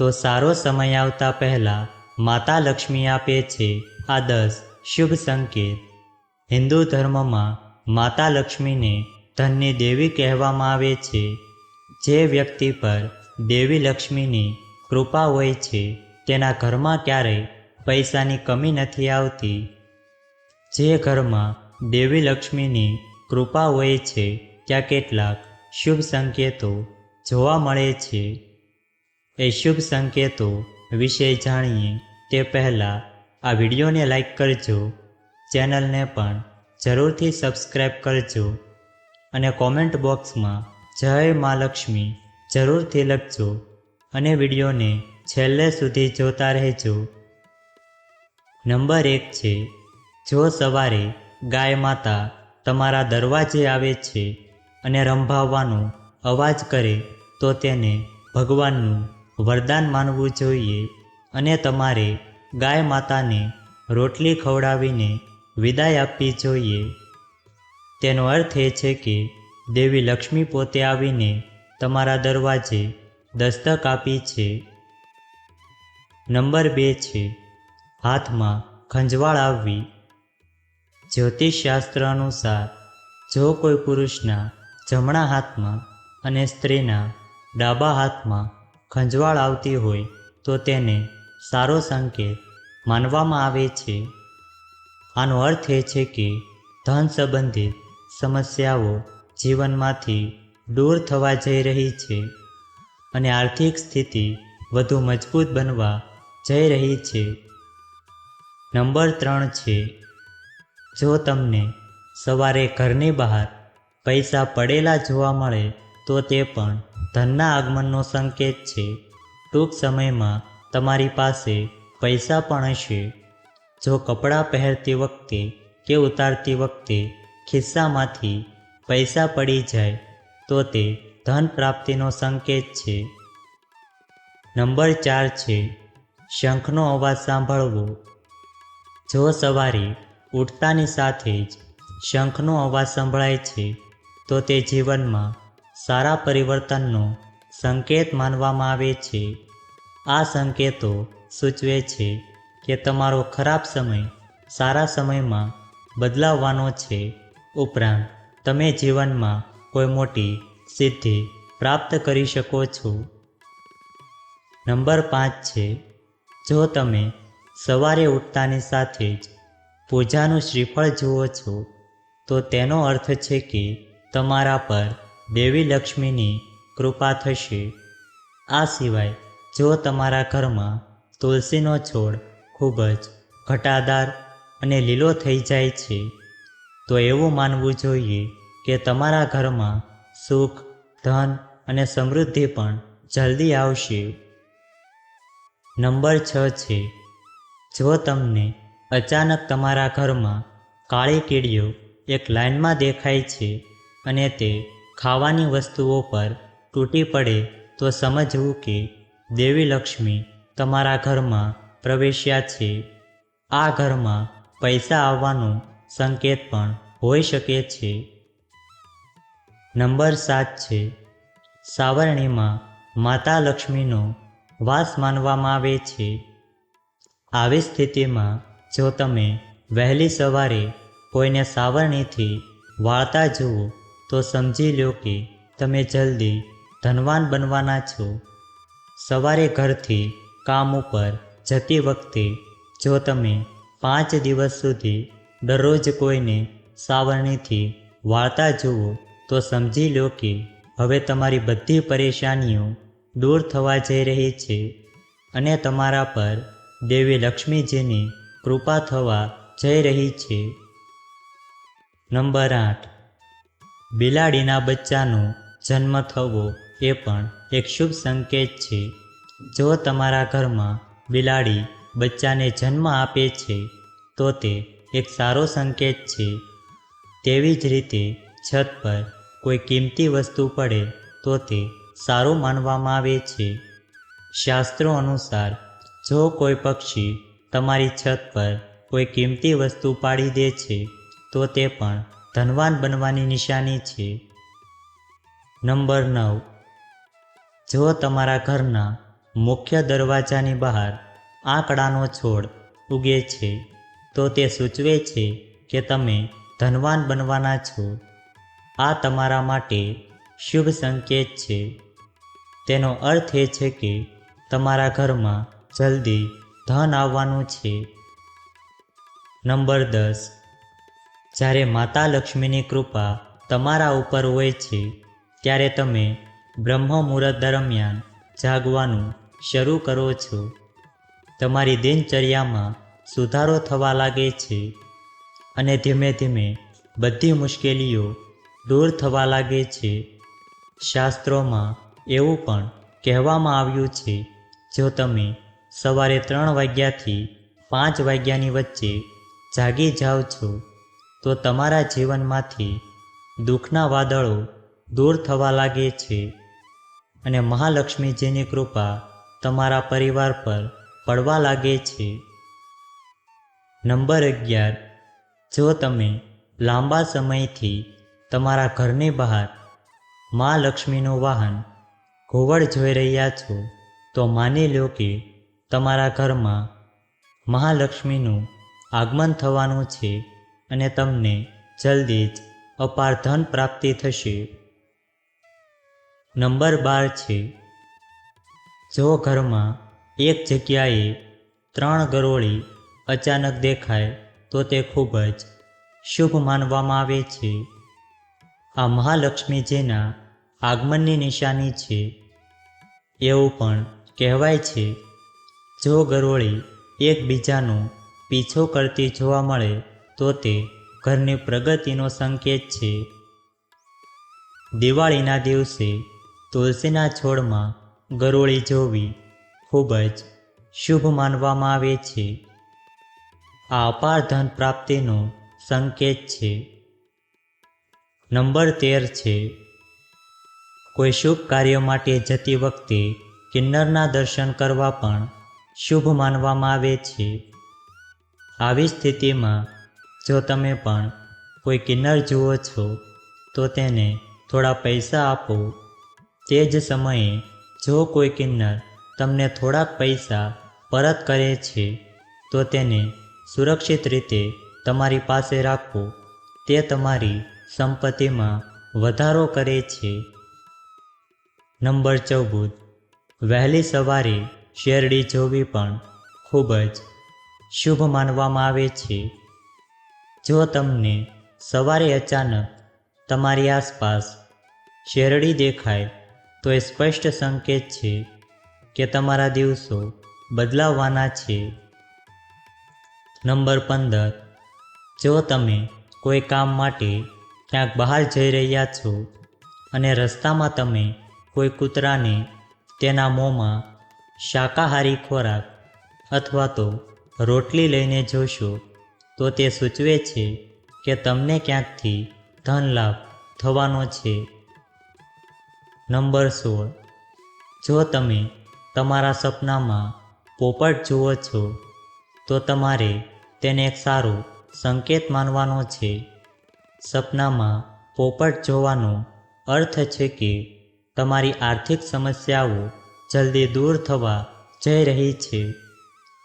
તો સારો સમય આવતા પહેલાં માતા લક્ષ્મી આપે છે આ દસ શુભ સંકેત. હિન્દુ ધર્મમાં માતા લક્ષ્મીને ધનની દેવી કહેવામાં આવે છે. જે વ્યક્તિ પર દેવી લક્ષ્મીની કૃપા હોય છે, તેના ઘરમાં ક્યારેય પૈસાની કમી નથી આવતી. જે ઘરમાં દેવી લક્ષ્મીની કૃપા હોય છે, ત્યાં કેટલાક શુભ સંકેતો જોવા મળે છે. એ શુભ સંકેતો વિશે જાણીએ તે પહેલાં આ વિડીયોને લાઈક કરજો, ચેનલને પણ જરૂરથી સબસ્ક્રાઈબ કરજો અને કોમેન્ટ બોક્સમાં જય મા લક્ષ્મી જરૂરથી લખજો અને વિડીયોને છેલ્લે સુધી જોતા રહેજો. નંબર એક છે, જો સવારે ગાય માતા તમારા દરવાજે આવે છે અને રંભાવવાનો અવાજ કરે તો તેને ભગવાનનું વરદાન માનવું જોઈએ અને તમારે ગાય માતાને રોટલી ખવડાવીને વિદાય આપવી જોઈએ. તેનો અર્થ એ છે કે દેવી લક્ષ્મી પોતે આવીને તમારા દરવાજે દસ્તક આપી છે. નંબર બે છે, હાથમાં ખંજવાળ આવવી. જ્યોતિષશાસ્ત્ર અનુસાર, જો કોઈ પુરુષના જમણા હાથમાં અને સ્ત્રીના ડાબા હાથમાં ખંજવાળ આવતી હોય તો તેને સારો સંકેત માનવામાં આવે છે. આનો અર્થ એ છે કે ધન સંબંધિત સમસ્યાઓ જીવનમાંથી દૂર થવા જઈ રહી છે અને આર્થિક સ્થિતિ વધુ મજબૂત બનવા જઈ રહી છે. નંબર ત્રણ છે, જો તમને સવારે ઘરની બહાર પૈસા પડેલા જોવા મળે તો તે પણ ધનના આગમનનો સંકેત છે. ટૂંક સમયમાં તમારી પાસે પૈસા પણ હશે. જો કપડાં પહેરતી વખતે કે ઉતારતી વખતે ખિસ્સામાંથી પૈસા પડી જાય, તો તે ધન પ્રાપ્તિનો સંકેત છે. નંબર ચાર છે, શંખનો અવાજ સાંભળવો. જો સવારે ઉઠતાની સાથે જ શંખનો અવાજ સંભળાય છે, તો તે જીવનમાં સારા પરિવર્તનનો સંકેત માનવામાં આવે છે. આ સંકેતો સૂચવે છે કે તમારો ખરાબ સમય સારા સમયમાં બદલાવવાનો છે. ઉપરાંત, તમે જીવનમાં કોઈ મોટી સિદ્ધિ પ્રાપ્ત કરી શકો છો. નંબર પાંચ છે, જો તમે સવારે ઉઠતાની સાથે જ પૂજાનું શ્રીફળ જુઓ છો, તો તેનો અર્થ છે કે તમારા પર દેવી લક્ષ્મીની કૃપા થશે. આ સિવાય જો તમારા ઘરમાં તુલસીનો છોડ ખૂબ જ ઘટાદાર અને લીલો થઈ જાય છે, તો એવું માનવું જોઈએ કે તમારા ઘરમાં સુખ, ધન અને સમૃદ્ધિ પણ જલ્દી આવશે. નંબર છ છે, જો તમને અચાનક તમારા ઘરમાં કાળી કીડીઓ એક લાઇનમાં દેખાય છે અને તે ખાવાની વસ્તુઓ પર તૂટી પડે તો સમજવું કે દેવી લક્ષ્મી તમારા ઘરમાં પ્રવેશ્યા છે. આ ઘરમાં પૈસા આવવાનો સંકેત પણ હોઈ શકે છે. નંબર સાત છે. સાવરણીમાં માતા લક્ષ્મીનો વાસ માનવામાં આવે છે. આવી સ્થિતિમાં જો તમે વહેલી સવારે કોઈને સાવરણીથી વાળતા જુઓ તો સમજી લો કે તમે જલ્દી ધનવાન બનવાના છો. સવારે ઘરથી કામ ઉપર જતી વખતે જો તમે પાંચ દિવસ સુધી દરરોજ કોઈને સાવરણીથી વાળતા જુઓ, તો સમજી લો કે હવે તમારી બધી પરેશાનીઓ દૂર થવા જઈ રહી છે અને તમારા પર દેવી લક્ષ્મીજીની કૃપા થવા જઈ રહી છે. નંબર આઠ. બિલાડીના બચ્ચાનો જન્મ થવો એ પણ એક શુભ સંકેત છે. જો તમારા ઘરમાં બિલાડી બચ્ચાને જન્મ આપે છે, તો તે એક સારો સંકેત છે. તેવી જ રીતે છત પર કોઈ કિંમતી વસ્તુ પડે, તો તે સારું માનવામાં આવે છે. શાસ્ત્રો અનુસાર, જો કોઈ પક્ષી તમારી છત પર કોઈ કિંમતી વસ્તુ પાડી દે છે, તો તે પણ ધનવાન બનવાની નિશાની છે. નંબર નવ. જો તમારા ઘરના મુખ્ય દરવાજાની બહાર આંકડાનો છોડ ઉગે છે, તો તે સૂચવે છે કે તમે ધનવાન બનવાના છો. આ તમારા માટે શુભ સંકેત છે. તેનો અર્થ એ છે કે તમારા ઘરમાં જલ્દી ધન આવવાનું છે. નંબર દસ. જ્યારે માતા લક્ષ્મીની કૃપા તમારા ઉપર હોય છે, ત્યારે તમે બ્રહ્મ મુહૂર્ત દરમિયાન જાગવાનું શરૂ કરો છો. તમારી દિનચર્યામાં સુધારો થવા લાગે છે અને ધીમે ધીમે બધી મુશ્કેલીઓ દૂર થવા લાગે છે. શાસ્ત્રોમાં એવું પણ કહેવામાં આવ્યું છે, જો તમે સવારે ત્રણ વાગ્યાથી પાંચ વાગ્યાની વચ્ચે જાગી જાઓ છો તો તમારા જીવનમાંથી દુઃખના વાદળો દૂર થવા લાગે છે અને મહાલક્ષ્મીજીની કૃપા તમારા પરિવાર પર પડવા લાગે છે. નંબર અગિયાર. જો તમે લાંબા સમયથી તમારા ઘરની બહાર મા લક્ષ્મીનું વાહન ઘોવડ જોઈ રહ્યા છો, તો માની લો કે તમારા ઘરમાં મહાલક્ષ્મીનું આગમન થવાનું છે. અને તમને જલ્દી જ અપાર ધન પ્રાપ્તિ થશે. નંબર બાર છે, જો ઘરમાં એક જગ્યાએ ત્રણ ગરોળી અચાનક દેખાય, તો તે ખૂબ જ શુભ માનવામાં આવે છે. આ મહાલક્ષ્મીજીના આગમનની નિશાની છે, એવું પણ કહેવાય છે. જો ગરોળી એકબીજાનો પીછો કરતી જોવા મળે તો તે ઘરની પ્રગતિનો સંકેત છે. દિવાળીના દિવસે તુલસીના છોડમાં ગરોળી જોવી ખૂબ જ શુભ માનવામાં આવે છે. આ અપાર ધન પ્રાપ્તિનો સંકેત છે. નંબર તેર છે. કોઈ શુભ કાર્ય માટે જતી વખતે કિન્નરના દર્શન કરવા પણ શુભ માનવામાં આવે છે. આવી સ્થિતિમાં જો તમે પણ કોઈ કિન્નર જુઓ છો, તો તેને થોડા પૈસા આપો. તે જ સમયે જો કોઈ કિન્નર તમને થોડાક પૈસા પરત કરે છે, તો તેને સુરક્ષિત રીતે તમારી પાસે રાખવો તે તમારી સંપત્તિમાં વધારો કરે છે. નંબર ચૌદ. વહેલી સવારે શેરડી જોવી પણ ખૂબ જ શુભ માનવામાં આવે છે. જો તમને સવારે અચાનક તમારી આસપાસ શેરડી દેખાય, તો એ સ્પષ્ટ સંકેત છે કે તમારા દિવસો બદલાવવાના છે. નંબર પંદર. જો તમે કોઈ કામ માટે ક્યાંક બહાર જઈ રહ્યા છો અને રસ્તામાં તમે કોઈ કૂતરાને તેના મોંમાં શાકાહારી ખોરાક અથવા તો રોટલી લઈને જોશો તો તે સૂચવે છે કે તમને ક્યાંકથી ધન લાભ થવાનો છે. નંબર સોળ. જો તમે તમારા સપનામાં પોપટ જુઓ છો, તો તમારે તેને એક સારો સંકેત માનવાનો છે. સપનામાં પોપટ જોવાનો અર્થ છે કે તમારી આર્થિક સમસ્યાઓ જલ્દી દૂર થવા જઈ રહી છે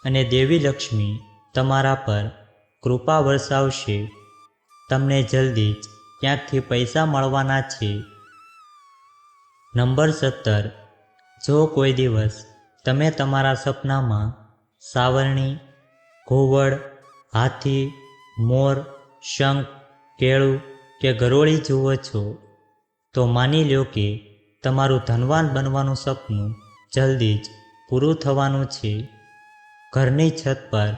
અને દેવી લક્ષ્મી તમારા પર કૃપા વરસાવશે. તમને જલ્દી જ ક્યાંકથી પૈસા મળવાના છે. નંબર સત્તર. જો કોઈ દિવસ તમે તમારા સપનામાં સાવરણી, ઘોવડ, હાથી, મોર, શંખ, કેળું કે ગરોળી જુઓ છો, તો માની લો કે તમારું ધનવાન બનવાનું સપનું જલ્દી જ પૂરું થવાનું છે. ઘરની છત પર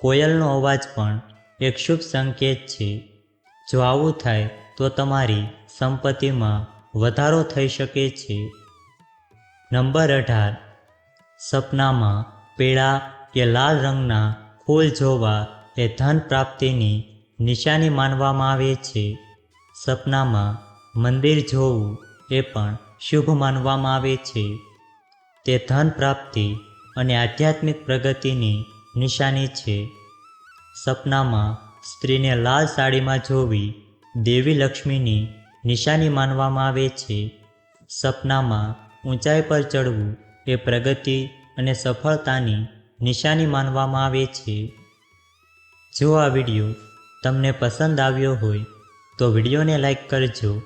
કોયલનો અવાજ પણ એક શુભ સંકેત છે. જો આવું થાય, તો તમારી સંપત્તિમાં વધારો થઈ શકે છે. નંબર અઢાર. સપનામાં પીળા કે લાલ રંગના ફૂલ જોવા એ ધન પ્રાપ્તિની નિશાની માનવામાં આવે છે. સપનામાં મંદિર જોવું એ પણ શુભ માનવામાં આવે છે. તે ધન પ્રાપ્તિ અને આધ્યાત્મિક પ્રગતિની નિશાની છે. સપનામાં સ્ત્રીને લાલ સાડીમાં જોવી દેવી લક્ષ્મીની નિશાની માનવામાં આવે છે. સપનામાં ઊંચાઈ પર ચડવું એ પ્રગતિ અને સફળતાની નિશાની માનવામાં આવે છે. જો આ વીડિયો તમને પસંદ આવ્યો હોય તો વિડીયોને લાઈક કરજો.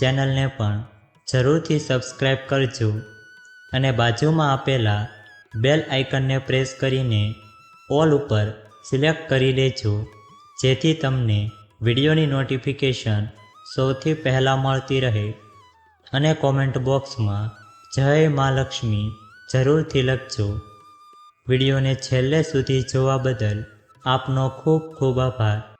ચેનલને પણ જરૂરથી સબસ્ક્રાઈબ કરજો અને બાજુમાં આપેલા બેલ આઇકનને પ્રેસ કરીને ઓલ ઉપર સિલેક્ટ કરી લેજો, જેથી તમને વિડીયોની નોટિફિકેશન સૌથી પહેલાં મળતી રહે. અને કોમેન્ટ બોક્સમાં જય મા લક્ષ્મી જરૂરથી લખજો. વિડીયોને છેલ્લે સુધી જોવા બદલ આપનો ખૂબ ખૂબ આભાર.